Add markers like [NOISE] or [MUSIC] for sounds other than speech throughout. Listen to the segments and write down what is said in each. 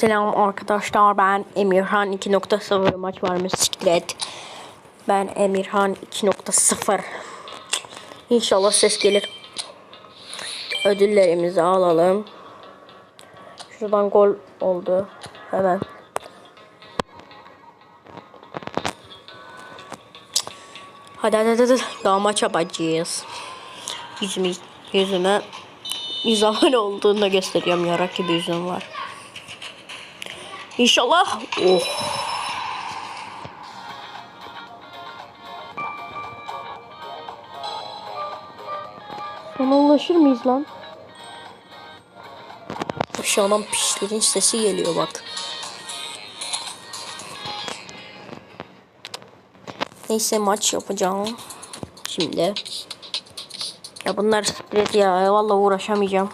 Selam arkadaşlar ben Emirhan 2.0 maç var mı. Ben Emirhan 2.0 İnşallah ses gelir. Ödüllerimizi alalım. Şuradan gol oldu. Hemen. Hadi hadi hadi. Daha maç yapacağız. Yüzümü, yüzüme 100 abone olduğunu gösteriyorum. Yarak gibi yüzüm var. İnşallah. Oh. Ona ulaşır mıyız lan? Aşağıdan pişlerin sesi geliyor bak. Neyse maç yapacağım. Şimdi. Ya bunlar split ya. Vallahi uğraşamayacağım.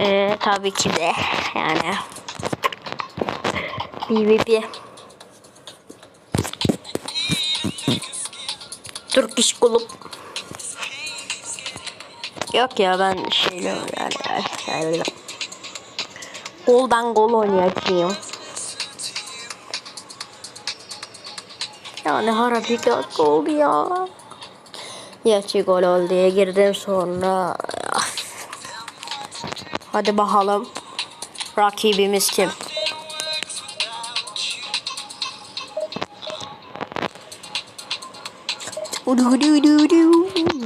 Ee, tabii ki de yani. PvP. Turkish Kulüp. Yok ya ben şeyle yani, yani goldan gol oynayacağım. Yani harabikat gol ya. Gerçi gol oldu diye girdim sonra. Hadi bakalım. Rakibimiz kim?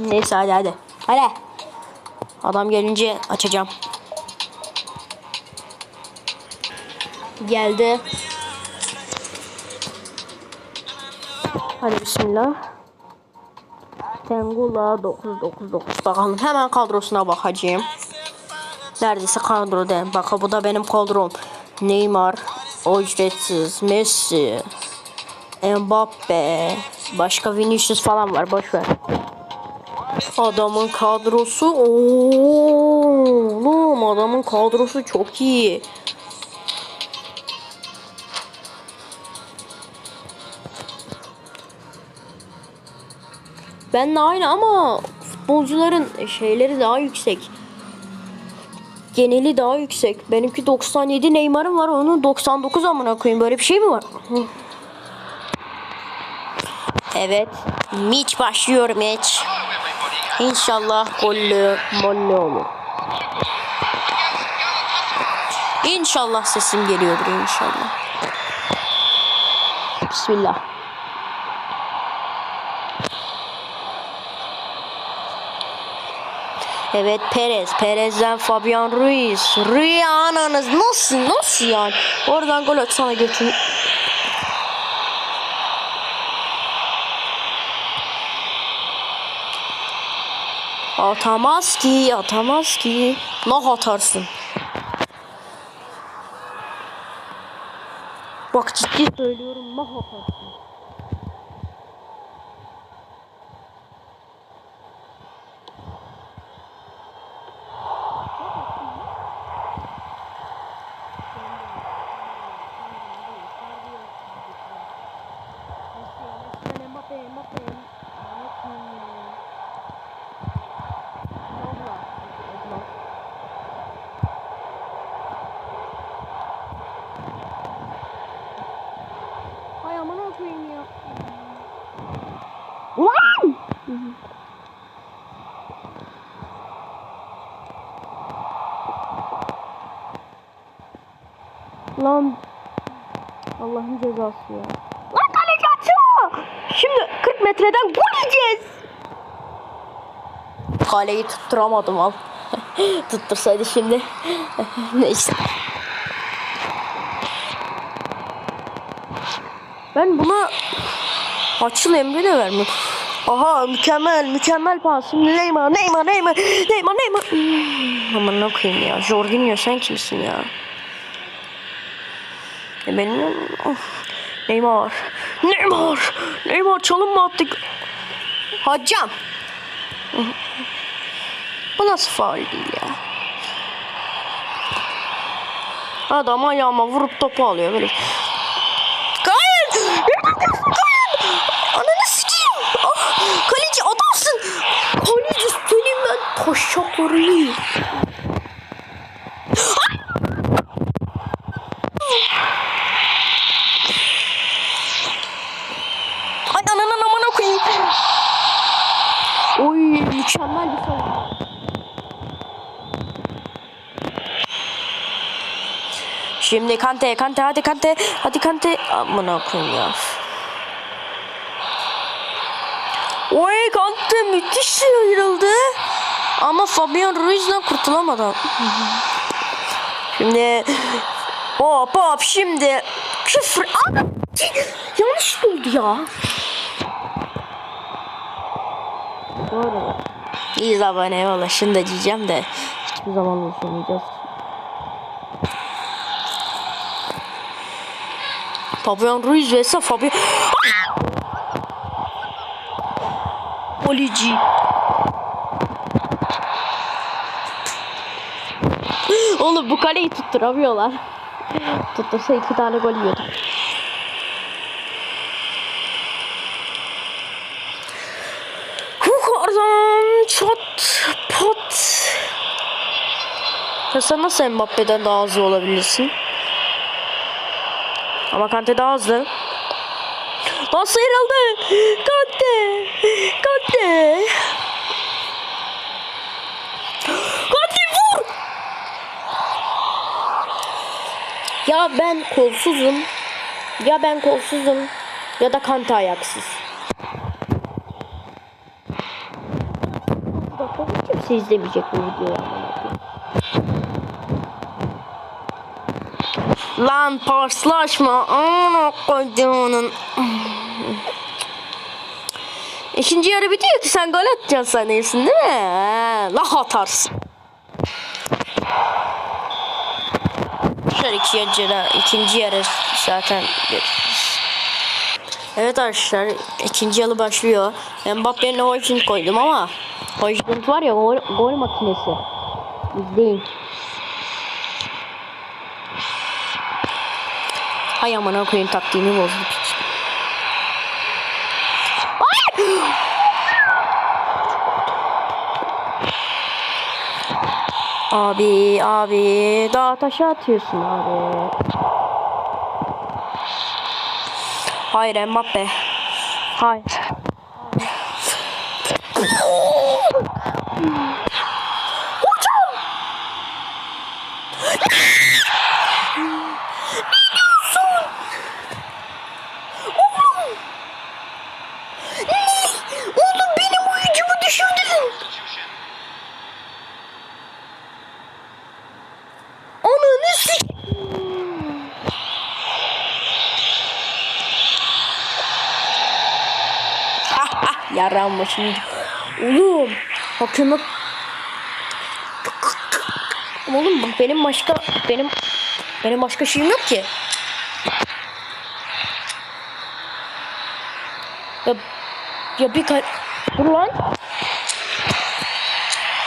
Neyse hadi hadi. Hadi. Adam gelince açacağım. Geldi. Hadi bismillah. Tengula 999 bakalım. Hemen kadrosuna bakacağım. Neredeyse kadroda. Bak bu da benim kadrom. Neymar, o ücretsiz, Messi, Mbappe, başka Vinicius falan var. Boş ver. Adamın kadrosu oğlum adamın kadrosu çok iyi. Benle aynı ama futbolcuların şeyleri daha yüksek. Geneli daha yüksek. Benimki 97 Neymar'ım var. Onun 99 amına koyayım. Böyle bir şey mi var? Evet. Maç başlıyor maç. İnşallah gollü mollü olur. İnşallah sesim geliyordur inşallah. Bismillah. Evet Perez. Perez'den Fabian Ruiz. Rüya ananız nasıl nasıl yani? Oradan gol atsana götün. Atamaz ki, atamaz ki. Nah atarsın. Bak ciddi söylüyorum nah atarsın. Ay aman koyayım ya. Lan! Lan Allah'ın cezası ya. Lan kaleci açma! Şimdi 40 metreden gol yiyeceğiz. Kaleyi tutturamadım al. [LAUGHS] Tuttursaydı şimdi. [LAUGHS] Neyse. Ben buna Açıl emri de vermiyorum. Aha mükemmel mükemmel pas. Neymar Neymar Neymar Neymar Neymar. Hmm, Aman ne koyayım ya. Jorginho sen kimsin ya? E benim of. Neymar. Neymar. Neymar çalım mı attık? Hocam. Bu nasıl faul değil ya? Adam ayağıma vurup topu alıyor böyle. Gayet. Ananı sikeyim. Ah, kaleci adamsın. Kaleci senin ben taşak mükemmel bir savunma. Şimdi Kante, Kante, hadi Kante, hadi Kante. Aman akım ya. Oy Kante müthiş sıyrıldı. Ama Fabian Ruiz'den kurtulamadı. Şimdi hop hop şimdi küfür. Aa, yanlış oldu ya. Doğru. İyiyiz abone eyvallah. Şimdi de diyeceğim de hiçbir zaman unutamayacağız. Fabian Ruiz vs Fabian... Polici. Oğlum bu kaleyi tutturamıyorlar. Tuttursa iki tane gol yiyordu. Ya sen nasıl Mbappe'den daha hızlı olabilirsin? Ama Kante daha hızlı. Lan sıyrıldı. Kante. Kante. Kante vur. Ya ben kolsuzum. Ya ben kolsuzum. Ya da Kante ayaksız. Kimse izlemeyecek bu videoyu Lan paslaşma. Amına koyduğunun. İkinci yarı bitiyor ki sen gol atacaksın sanıyorsun değil mi? Lah atarsın. Şöyle ikinci yarı, ikinci yarı zaten. Evet arkadaşlar ikinci yarı başlıyor. Mbappe'nin Hoyland koydum ama Hoyland var ya gol, gol makinesi. İzleyin. Hay amına koyayım taktiğimi bozdu piç. Ay! Abi abi daha taşa atıyorsun abi. Hayır Mbappe. Hayır. Hocam! Ne diyorsun? Oğlum! Ne? Oğlum benim oyuncumu düşürdün. Ananı sik... Yaranma şimdi. Oğlum. Hakeme... Oğlum benim başka... Benim... Benim başka şeyim yok ki. Ya, ya bir kal... Dur lan.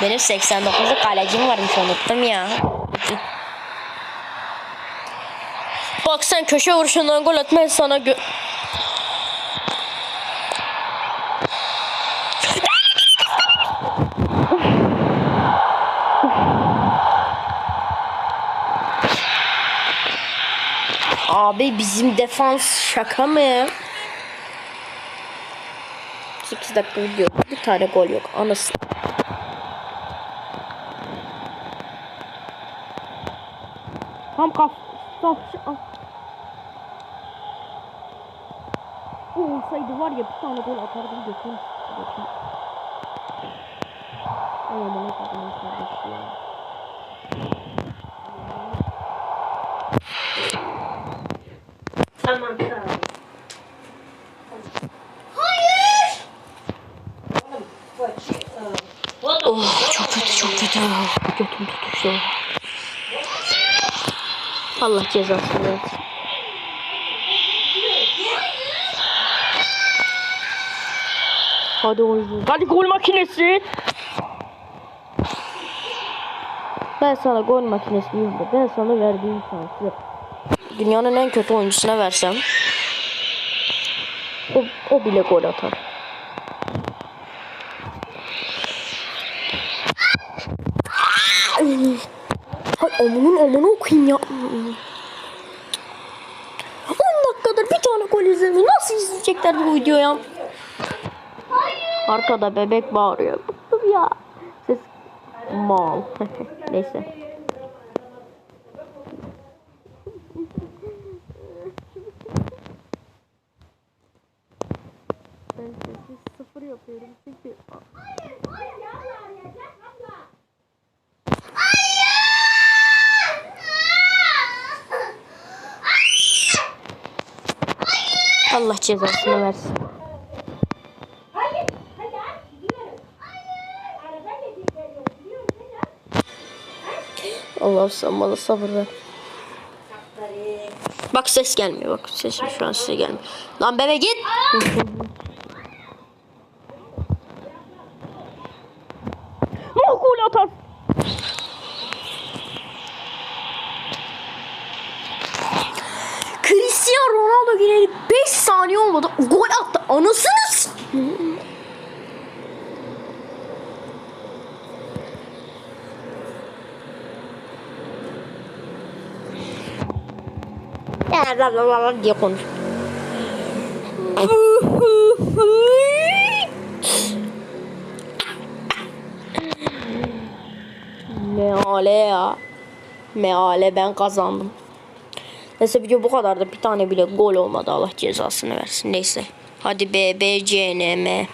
Benim 89'luk kalecim varmış unuttum ya. Bak sen köşe vuruşundan gol atmayı sana gö... Abi bizim defans şaka mı ya? 8 dakika video. Bir tane gol yok. Anasını. Tam kaf. Kaf. O olsaydı var ya bir tane gol atardım götüm. Götüm. Ay amına Tamam tamam. Oh çok kötü çok kötü. Götüm tutuştu. Allah cezasını versin. Hadi oyun. Hadi gol makinesi. Ben sana gol makinesi diyorum da ben sana verdiğim şansı dünyanın en kötü oyuncusuna versem o, o bile gol atar. Hay amanın amanı okuyayım ya. 10 dakikadır bir tane gol izlemiyor. Nasıl izleyecekler bu videoyu ya? Arkada bebek bağırıyor. Bıktım ya. Ses mal. [LAUGHS] Neyse. İstiyorum çünkü Allah cezasını versin. Allah sen bana sabır ver. Bak ses gelmiyor bak ses şu an size gelmiyor. Lan bebe git. [LAUGHS] Ne gol atar. Cristiano Gireli 5 saniye olmadı. Gol attı. Anasını s- Ya la la la la diye konuş. Meale ya. Meale ben kazandım. Neyse video bu kadar da bir tane bile gol olmadı Allah cezasını versin. Neyse. Hadi B, B, C, N, M.